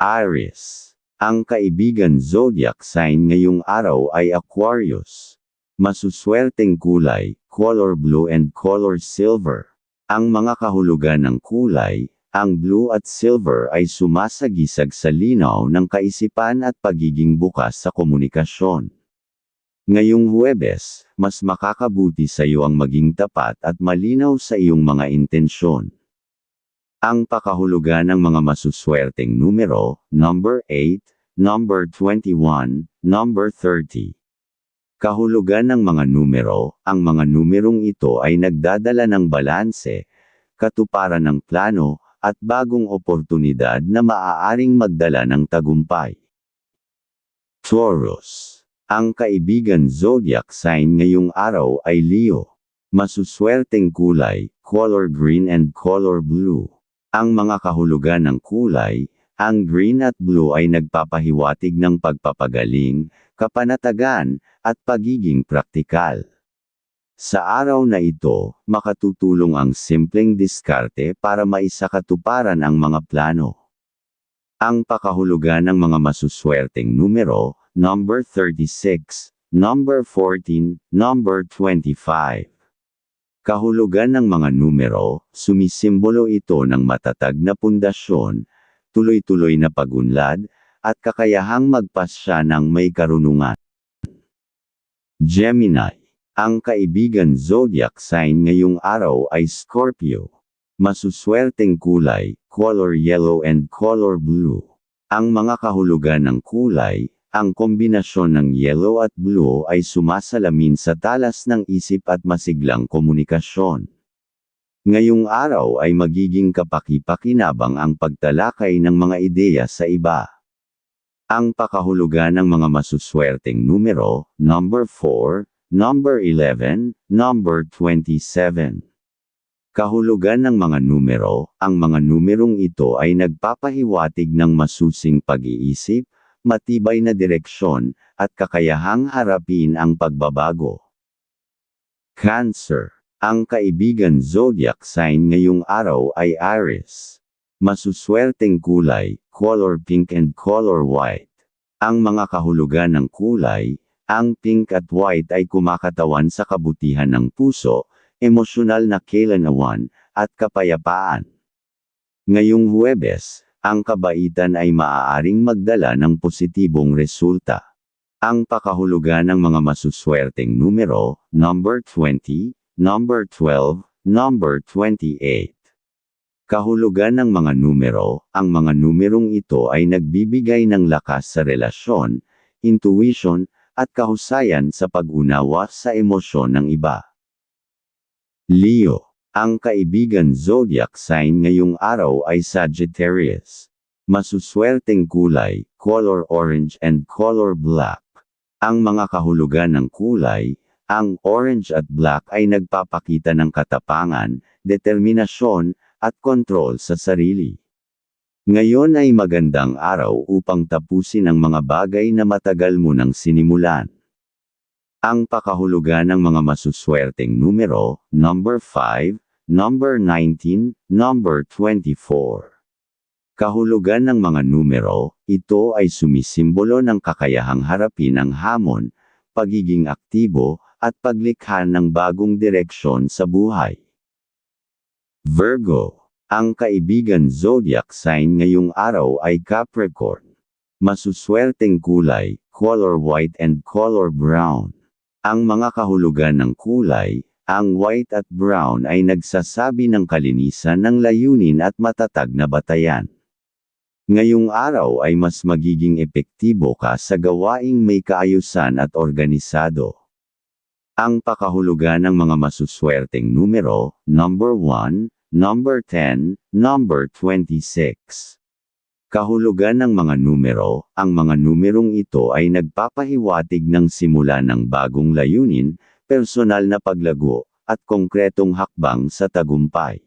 Aries. Ang kaibigan zodiac sign ngayong araw ay Aquarius. Masuswerteng kulay, color blue and color silver. Ang mga kahulugan ng kulay, ang blue at silver ay sumasagisag sa linaw ng kaisipan at pagiging bukas sa komunikasyon. Ngayong Huwebes, mas makakabuti sa iyo ang maging tapat at malinaw sa iyong mga intensyon. Ang pakahulugan ng mga masuswerteng numero, number 8, number 21, number 30. Kahulugan ng mga numero, ang mga numerong ito ay nagdadala ng balanse, katuparan ng plano, at bagong oportunidad na maaaring magdala ng tagumpay. Taurus. Ang kaibigan zodiac sign ngayong araw ay Leo. Masuswerteng kulay, color green and color blue. Ang mga kahulugan ng kulay, ang green at blue ay nagpapahiwatig ng pagpapagaling, kapanatagan, at pagiging praktikal. Sa araw na ito, makatutulong ang simpleng diskarte para maisakatuparan ang mga plano. Ang pakahulugan ng mga masuswerteng numero, number 36, number 14, number 25. Kahulugan ng mga numero, sumisimbolo ito ng matatag na pundasyon, tuloy-tuloy na pagunlad, at kakayahang magpasya ng may karunungan. Gemini. Ang kaibigan zodiac sign ngayong araw ay Scorpio. Masuswerteng kulay, color yellow and color blue. Ang mga kahulugan ng kulay, ang kombinasyon ng yellow at blue ay sumasalamin sa talas ng isip at masiglang komunikasyon. Ngayong araw ay magiging kapaki-pakinabang ang pagtalakay ng mga ideya sa iba. Ang pakahulugan ng mga masuswerteng numero, number 4, number 11, number 27. Kahulugan ng mga numero, ang mga numerong ito ay nagpapahiwatig ng masusing pag-iisip, matibay na direksyon, at kakayahang harapin ang pagbabago. Cancer. Ang kaibigan zodiac sign ngayong araw ay Aries. Masuswerteng kulay, color pink and color white. Ang mga kahulugan ng kulay, ang pink at white ay kumakatawan sa kabutihan ng puso, emosyonal na kailanawan, at kapayapaan. Ngayong Huwebes, ang kabaitan ay maaaring magdala ng positibong resulta. Ang pakahulugan ng mga masuswerteng numero, number 20, number 12, number 28. Kahulugan ng mga numero, ang mga numerong ito ay nagbibigay ng lakas sa relasyon, intuition, at kahusayan sa pag-unawa sa emosyon ng iba. Leo ang kaibigan zodiac sign ngayong araw ay Sagittarius. Masuswerteng kulay, color orange and color black. Ang mga kahulugan ng kulay, ang orange at black ay nagpapakita ng katapangan, determinasyon, at kontrol sa sarili. Ngayon ay magandang araw upang tapusin ang mga bagay na matagal mo nang sinimulan. Ang pakahulugan ng mga masuswerteng numero, number 5, number 19, number 24. Kahulugan ng mga numero, ito ay sumisimbolo ng kakayahang harapin ang hamon, pagiging aktibo, at paglikha ng bagong direksyon sa buhay. Virgo, ang kaibigan zodiac sign ngayong araw ay Capricorn. Masuswerteng kulay, color white and color brown. Ang mga kahulugan ng kulay, ang white at brown ay nagsasabi ng kalinisan ng layunin at matatag na batayan. Ngayong araw ay mas magiging epektibo ka sa gawaing may kaayusan at organisado. Ang pakahulugan ng mga masuswerteng numero, number 1, number 10, number 26. Kahulugan ng mga numero, ang mga numerong ito ay nagpapahiwatig ng simula ng bagong layunin, personal na paglago, at konkretong hakbang sa tagumpay.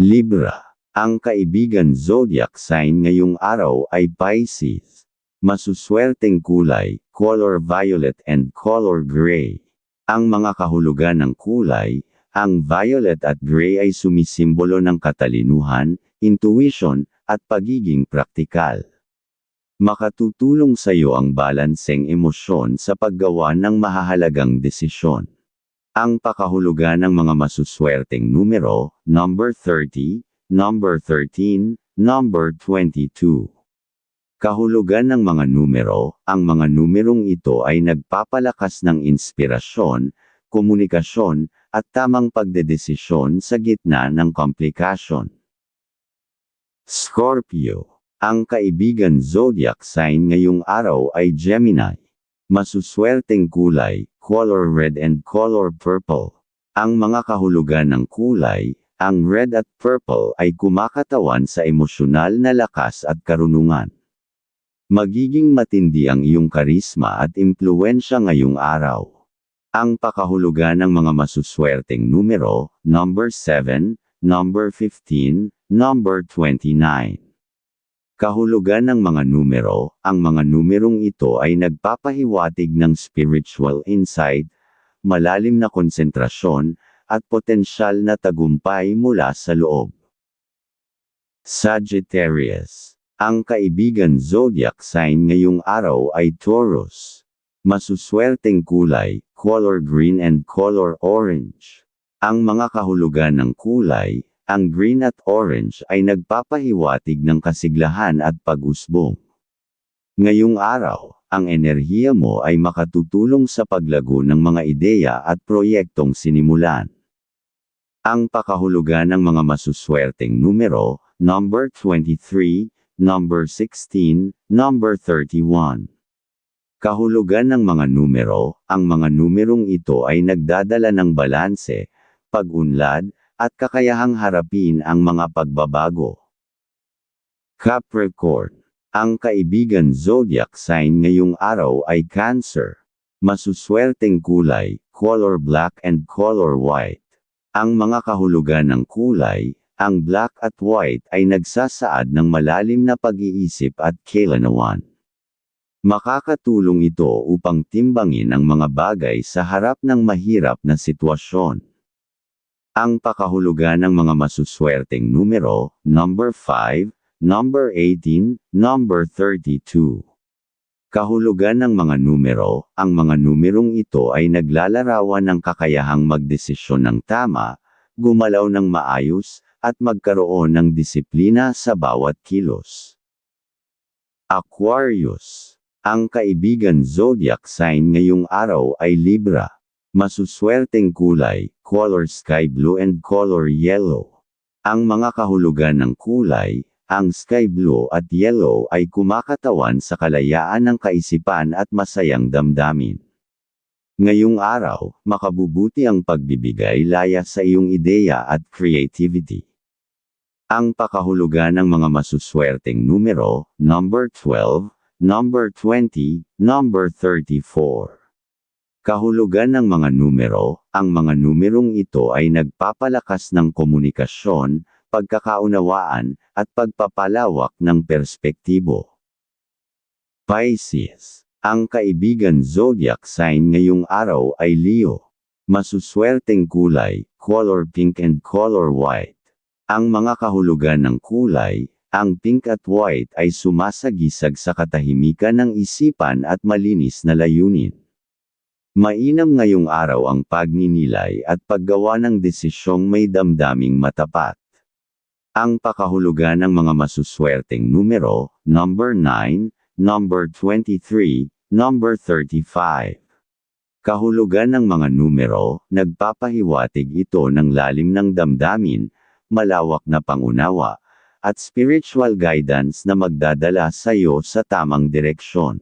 Libra. Ang kaibigan zodiac sign ngayong araw ay Pisces. Masuswerteng kulay, color violet and color gray. Ang mga kahulugan ng kulay, ang violet at gray ay sumisimbolo ng katalinuhan, intuition, at pagiging praktikal. Makatutulong sa iyo ang balanseng emosyon sa paggawa ng mahahalagang desisyon. Ang pakahulugan ng mga masuswerteng numero, number 30, number 13, number 22. Kahulugan ng mga numero, ang mga numerong ito ay nagpapalakas ng inspirasyon, komunikasyon, at tamang pagdedesisyon sa gitna ng komplikasyon. Scorpio ang kaibigan zodiac sign ngayong araw ay Gemini. Masuswerteng kulay, color red and color purple. Ang mga kahulugan ng kulay, ang red at purple ay kumakatawan sa emosyonal na lakas at karunungan. Magiging matindi ang iyong karisma at impluensya ngayong araw. Ang pakahulugan ng mga masuswerteng numero, number 7, number 15, number 29. Kahulugan ng mga numero, ang mga numerong ito ay nagpapahiwatig ng spiritual insight, malalim na konsentrasyon, at potensyal na tagumpay mula sa loob. Sagittarius. Ang kaibigan zodiac sign ngayong araw ay Taurus. Masuswerteng kulay, color green and color orange. Ang mga kahulugan ng kulay, ang green at orange ay nagpapahiwatig ng kasiglahan at pag-usbong. Ngayong araw, ang enerhiya mo ay makatutulong sa paglago ng mga ideya at proyektong sinimulan. Ang pakahulugan ng mga masuswerteng numero, number 23, number 16, number 31. Kahulugan ng mga numero, ang mga numerong ito ay nagdadala ng balanse, pag-unlad, at kakayahang harapin ang mga pagbabago. Capricorn. Ang kaibigan zodiac sign ngayong araw ay Cancer. Masuswerteng kulay, color black and color white. Ang mga kahulugan ng kulay, ang black at white ay nagsasaad ng malalim na pag-iisip at kailanawan. Makakatulong ito upang timbangin ang mga bagay sa harap ng mahirap na sitwasyon. Ang pakahulugan ng mga masuswerteng numero, number 5, number 18, number 32. Kahulugan ng mga numero, ang mga numerong ito ay naglalarawan ng kakayahang magdesisyon ng tama, gumalaw ng maayos, at magkaroon ng disiplina sa bawat kilos. Aquarius. Ang kaibigan zodiac sign ngayong araw ay Libra. Masuswerteng kulay, color sky blue and color yellow. Ang mga kahulugan ng kulay, ang sky blue at yellow ay kumakatawan sa kalayaan ng kaisipan at masayang damdamin. Ngayong araw, makabubuti ang pagbibigay laya sa iyong ideya at creativity. Ang pakahulugan ng mga masuswerteng numero, number 12, number 20, number 34. Kahulugan ng mga numero, ang mga numerong ito ay nagpapalakas ng komunikasyon, pagkakaunawaan, at pagpapalawak ng perspektibo. Pisces. Ang kaibigan zodiac sign ngayong araw ay Leo. Masuswerteng kulay, color pink and color white. Ang mga kahulugan ng kulay, ang pink at white ay sumasagisag sa katahimikan ng isipan at malinis na layunin. Mainam ngayong araw ang pagninilay at paggawa ng desisyong may damdaming matapat. Ang pakahulugan ng mga masuswerteng numero, number 9, number 23, number 35. Kahulugan ng mga numero, nagpapahiwatig ito ng lalim ng damdamin, malawak na pangunawa, at spiritual guidance na magdadala sa iyo sa tamang direksyon.